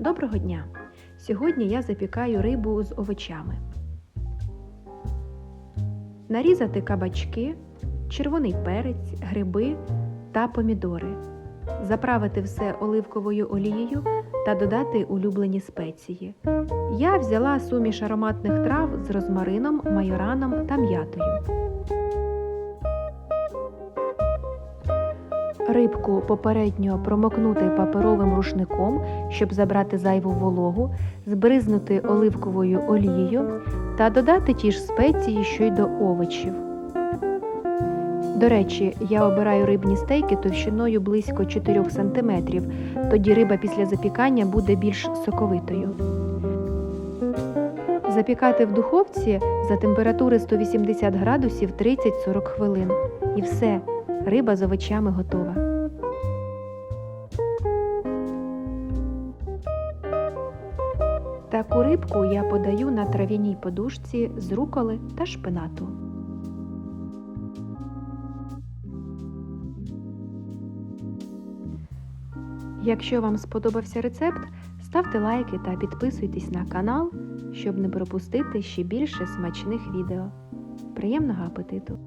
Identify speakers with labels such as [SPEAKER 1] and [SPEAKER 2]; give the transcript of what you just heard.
[SPEAKER 1] Доброго дня! Сьогодні я запікаю рибу з овочами. Нарізати кабачки, червоний перець, гриби та помідори. Заправити все оливковою олією та додати улюблені спеції. Я взяла суміш ароматних трав з розмарином, майораном та м'ятою. Рибку попередньо промокнути паперовим рушником, щоб забрати зайву вологу, збризнути оливковою олією та додати ті ж спеції, що й до овочів. До речі, я обираю рибні стейки товщиною близько 4 см, тоді риба після запікання буде більш соковитою. Запікати в духовці за температури 180 градусів 30-40 хвилин. І все, риба з овочами готова. Таку рибку я подаю на трав'яній подушці з руколи та шпинату. Якщо вам сподобався рецепт, ставте лайки та підписуйтесь на канал, щоб не пропустити ще більше смачних відео. Приємного апетиту!